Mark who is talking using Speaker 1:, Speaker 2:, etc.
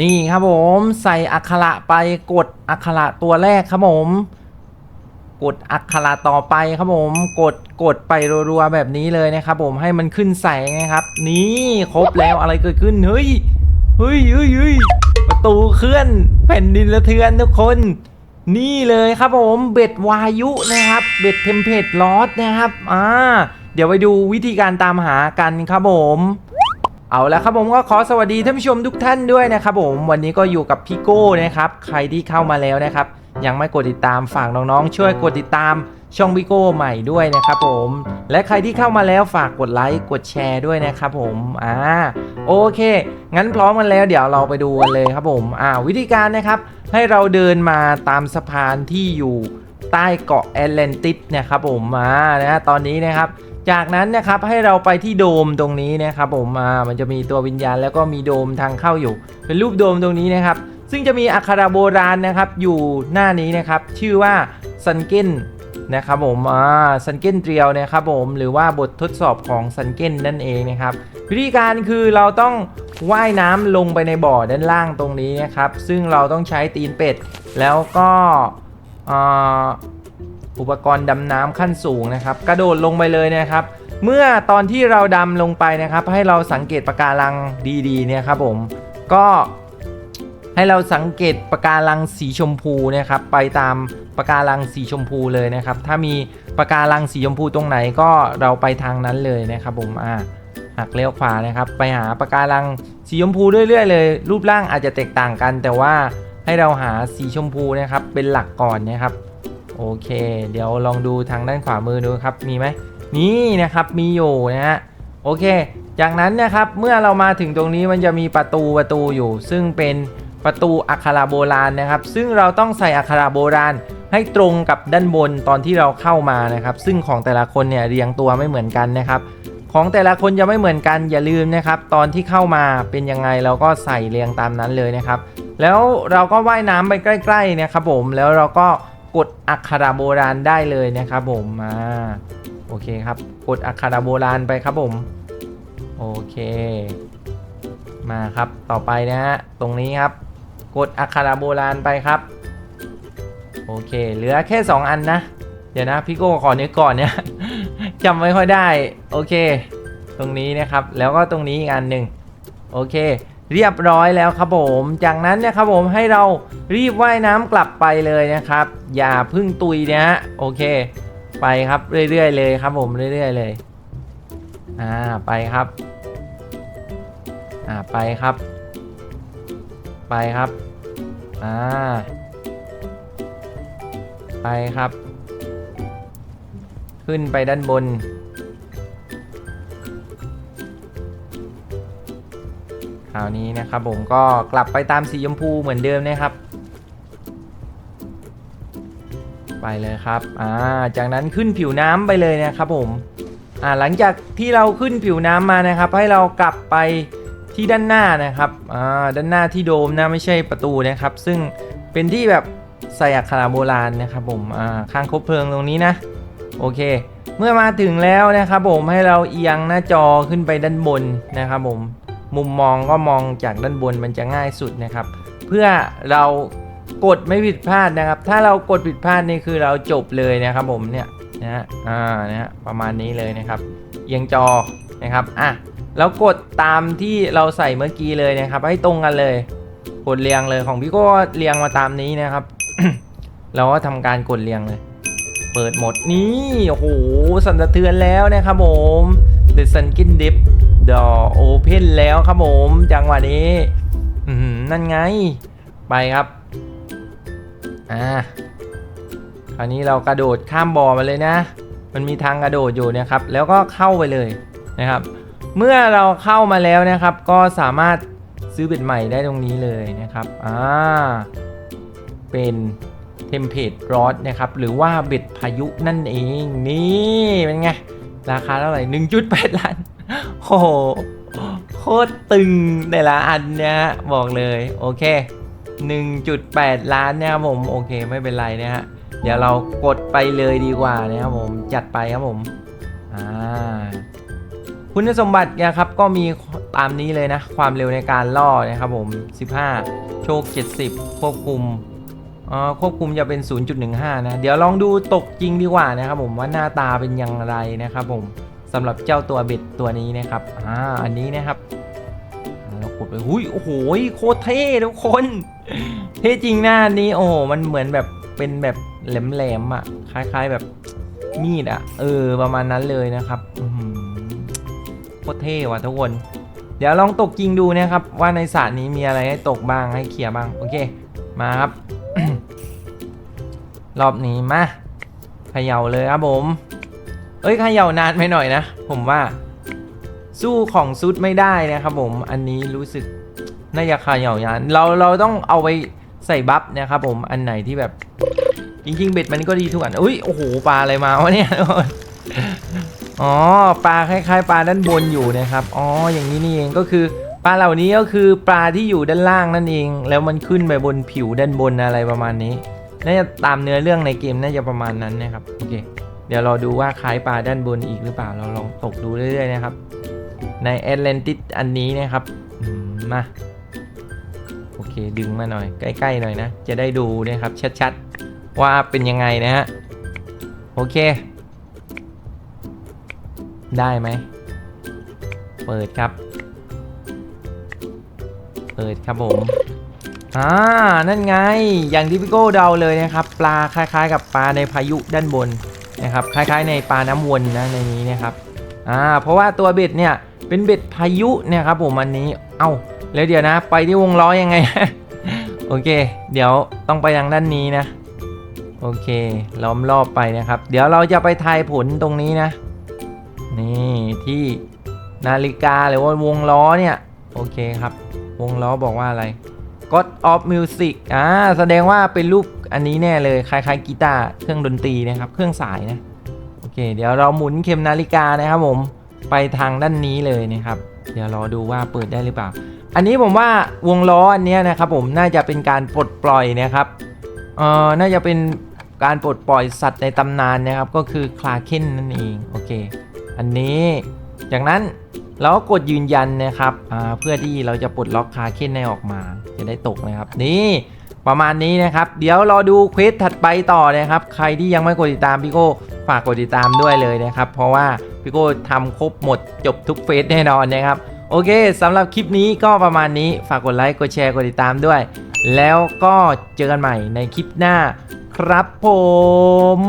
Speaker 1: นี่ครับผมใส่อักขระไปกดอักขระตัวแรกครับผม กดอักขระต่อไปครับผม กดกดไปรัวๆแบบนี้เลยนะครับผมให้มันขึ้นแสงนะครับ นี่ครบแล้วอะไรเกิดขึ้นเฮ้ยเฮ้ยเฮ้ยเฮ้ยประตูเคลื่อนแผ่นดินสะเทือนทุกคน นี่เลยครับผมเบ็ดวายุนะครับ เบ็ดเทมเพลตลอสนะครับอ่าเดี๋ยวไปดูวิธีการตามหากันครับผม เอาละครับผมก็ขอสวัสดีท่านผู้ชมทุกท่านด้วยนะครับผมวันนี้ก็อยู่กับพี่โก้นะครับใครที่เข้ามาแล้วนะครับ ยังไม่กดติดตามฝากน้องๆ ช่วยกดติดตามช่องพี่โก้ใหม่ด้วยนะครับผมและใครที่เข้ามาแล้วฝากกดไลค์กดแชร์ด้วยนะครับผมอ่าโอเค งั้นพร้อมกันแล้วเดี๋ยวเราไปดูกันเลยครับผมอ่าวิธีการนะครับ ให้เราเดินมาตามสะพานที่อยู่ใต้เกาะแอตแลนติสเนะครับผมมานะฮะตอนนี้นะครับ จากนั้นนะครับให้เราไปที่โดมตรงนี้นะครับผมมามันจะมีตัววิญญาณแล้วก็มีโดมทางเข้าอยู่ เป็นรูปโดมตรงนี้นะครับ ซึ่งจะมีอักขระโบราณนะครับอยู่หน้านี้นะครับ ชื่อว่าซันเก้นนะครับผมอ่าซันเก้นเตรียวนะครับผมหรือว่าบททดสอบของซันเก้นนั่นเองนะครับวิธีการคือเราต้องว่ายน้ำลงไปในบ่อด้านล่างตรงนี้นะครับ ซึ่งเราต้องใช้ตีนเป็ด แล้วก็ อุปกรณ์ดำน้ำขั้นสูงนะครับ กระโดดลงไปเลยนะครับ เมื่อตอนที่เราดำลงไปนะครับ ให้เราสังเกตปะการังดีๆเนี่ยครับผมก็ให้เราสังเกตปะการังสีชมพูนะครับ ไปตามปะการังสีชมพูเลยนะครับ ถ้ามีปะการังสีชมพูตรงไหนก็เราไปทางนั้นเลยนะครับผมอ่าหักเลี้ยวขวานะครับ ไปหาปะการังสีชมพูเรื่อยๆเลย รูปร่างอาจจะแตกต่างกัน แต่ว่าให้เราหาสีชมพูนะครับเป็นหลักก่อนนะครับ โอเค เดี๋ยวลองดูทางด้านขวามือดูครับ มีไหมนี่นะครับมีอยู่นะฮะโอเค จากนั้นนะครับเมื่อเรามาถึงตรงนี้มันจะมีประตูประตูอยู่ ซึ่งเป็นประตูอักขระโบราณนะครับ ซึ่งเราต้องใส่อักขระโบราณให้ตรงกับด้านบนตอนที่เราเข้ามานะครับ ซึ่งของแต่ละคนเนี่ยเรียงตัวไม่เหมือนกันนะครับ ของแต่ละคนจะไม่เหมือนกันอย่าลืมนะครับ ตอนที่เข้ามาเป็นยังไงเราก็ใส่เรียงตามนั้นเลยนะครับ แล้วเราก็ว่ายน้ำไปใกล้ ๆนะครับผมแล้วเราก็ กดอักขระโบราณได้เลยนะครับผมมาโอเคครับ กดอักขระโบราณไปครับผมโอเค มาครับต่อไปนะฮะตรงนี้ครับ กดอักขระโบราณไปครับ โอเค เหลือแค่ 2 อันนะ เดี๋ยวนะพี่โก้ขอนึกก่อนเนี่ยจำไม่ค่อยได้ โอเค ตรงนี้นะครับ แล้วก็ตรงนี้อีกอันหนึ่งโอเค เรียบร้อยแล้วครับผม จากนั้นเนี่ยครับผมให้เรารีบว่ายน้ำกลับไปเลยนะครับ อย่าพึ่งตุยนะฮะโอเค ไปครับเรื่อยๆเลยครับผมเรื่อยๆเลยอ่าไปครับอ่าไปครับ ไปครับอ่าไปครับ ขึ้นไปด้านบน คราวนี้นะครับผมก็กลับไปตามสีชมพูเหมือนเดิมนะครับ ไปเลยครับอ่าจากนั้นขึ้นผิวน้ำไปเลยนะครับผมอ่าหลังจากที่เราขึ้นผิวน้ำมานะครับ ให้เรากลับไปที่ด้านหน้านะครับอ่าด้านหน้าที่โดมนะไม่ใช่ประตูนะครับ ซึ่งเป็นที่แบบใส่อักขระโบราณนะครับผมอ่าข้างคบเพลิงตรงนี้นะโอเค เมื่อมาถึงแล้วนะครับผมให้เราเอียงหน้าจอขึ้นไปด้านบนนะครับผม มุมมองก็มองจากด้านบนมันจะง่ายสุดนะครับ เพื่อเรากดไม่ผิดพลาดนะครับ ถ้าเรากดผิดพลาดนี่คือเราจบเลยนะครับผมเนี่ยนะฮะอ่านะฮะประมาณนี้เลยนะครับเอียงจอนะครับอะแล้วกดตามที่เราใส่เมื่อกี้เลยนะครับ ให้ตรงกันเลย กดเรียงเลยของพี่ก็เรียงมาตามนี้นะครับ เราก็ทำการกดเรียงเลย เปิดหมดนี่โอ้โหสั่นสะเทือนแล้วนะครับผม The Sun Kin Dip ดอโอเพนแล้วครับผม จังหวะนี้นั่นไง ไปครับ อ่า คราวนี้เรากระโดดข้ามบ่อมาเลยนะ มันมีทางกระโดดอยู่นะครับ แล้วก็เข้าไปเลยนะครับ เมื่อเราเข้ามาแล้วนะครับ ก็สามารถซื้อเบ็ดใหม่ได้ตรงนี้เลยนะครับ อ่า เป็นเทมเพลตรอดนะครับ หรือว่าเบ็ดพายุนั่นเอง นี่ เป็นไง ราคาเท่าไหร่ 1.8 ล้าน โอ้โหโคตรตึงแต่ละอันเนี่ยบอกเลยโอเค 1.8 ล้านเนี่ยครับผมโอเคไม่เป็นไรนะฮะเดี๋ยวเรากดไปเลยดีกว่านะครับผมจัดไปครับผมอ่าคุณสมบัติเนี่ยครับก็มีตามนี้เลยนะ ความเร็วในการล่อนะครับผม 15 โชค 70 ควบคุมอ่าควบคุมจะเป็น 0.15 นะ เดี๋ยวลองดูตกจริงดีกว่านะครับผมว่าหน้าตาเป็นอย่างไรนะครับผม สำหรับเจ้าตัวเบ็ดตัวนี้นะครับอ่าอันนี้นะครับเรากดไปหุยโอ้โหโคตรเท่ทุกคนเท่จริงหน้านี้โอ้โหมันเหมือนแบบเป็นแบบแหลมๆอะคล้ายๆแบบมีดอะ เออประมาณนั้นเลยนะครับโคตรเท่ว่ะทุกคน เดี๋ยวลองตกจริงดูนะครับ ว่าในสระนี้มีอะไรให้ตกบ้างให้เคลียร์บ้างโอเคมาครับ รอบนี้มาเขย่าเลยครับผม เอ้ยเขย่านานไปหน่อยนะ ผมว่า สู้ของซุดไม่ได้นะครับผมอันนี้รู้สึกน่าจะเขย่านานเราเราต้องเอาไปใส่บัฟนะครับผมอันไหนที่แบบ จริง ๆ เบ็ดมันก็ดีทุกอันอุ้ยโอ้โหปลาอะไรมาวะเนี่ยอ๋อปลาคล้ายๆ ปลาด้านบนอยู่นะครับอ๋ออย่างนี้นี่เองก็คือปลาเหล่านี้ก็คือปลาที่อยู่ด้านล่างนั่นเอง แล้วมันขึ้นไปบนผิวด้านบนอะไรประมาณนี้น่าจะตามเนื้อเรื่องในเกมน่าจะประมาณนั้นนะครับโอเค เดี๋ยวเราดูว่าคล้ายปลาด้านบนอีกหรือเปล่า เราลองตกดูเรื่อยๆนะครับ ในแอตแลนติสอันนี้นะครับมาโอเคดึงมาหน่อย ใกล้ๆหน่อยนะ จะได้ดูนะครับชัดๆ ว่าเป็นยังไงนะฮะ โอเค ได้ไหม เปิดครับ เปิดครับผมอ่านั่นไง อย่างที่พี่โก้เดาเลยนะครับ ปลาคล้ายๆ กับปลาในพายุด้านบน นะครับคล้ายๆ ในปลาน้ำวนนะในนี้นะครับอ่าเพราะว่าตัวเบ็ดเนี่ยเป็นเบ็ดพายุเนี่ยครับผมอันนี้เอ้าแล้วเดี๋ยวนะ ไปที่วงล้อยังไง โอเค เดี๋ยวต้องไปทางด้านนี้นะโอเคล้อมรอบไปนะครับ เดี๋ยวเราจะไปทายผลตรงนี้นะ นี่ที่นาฬิกาหรือว่าวงล้อเนี่ย โอเคครับ วงล้อบอกว่าอะไร God of Music อ่าแสดงว่าเป็นรูป อันนี้แน่เลยคล้ายๆกีตาร์เครื่องดนตรีนะครับ เครื่องสายนะโอเค เดี๋ยวเราหมุนเข็มนาฬิกานะครับผมไปทางด้านนี้เลยนะครับ เดี๋ยวรอดูว่าเปิดได้หรือเปล่า อันนี้ผมว่าวงล้ออันนี้นะครับผมน่าจะเป็นการปลดปล่อยนะครับเอ่อน่าจะเป็นการปลดปล่อยสัตว์ในตำนานนะครับ ก็คือคลาเคนนั่นเองโอเค อันนี้จากนั้น เราก็กดยืนยันนะครับเพื่อที่เราจะปลดล็อกคาเคนให้ออกมา จะได้ตกนะครับ นี่ประมาณนี้นะครับ เดี๋ยวรอดูเควสถัดไปต่อนะครับ ใครที่ยังไม่กดติดตามพี่โก้ฝากกดติดตามด้วยเลยนะครับ เพราะว่าพี่โก้ทำครบหมดจบทุกเฟสแน่นอนนะครับ โอเคสำหรับคลิปนี้ก็ประมาณนี้ฝากกดไลค์กดแชร์กดติดตามด้วย แล้วก็เจอกันใหม่ในคลิปหน้าครับผม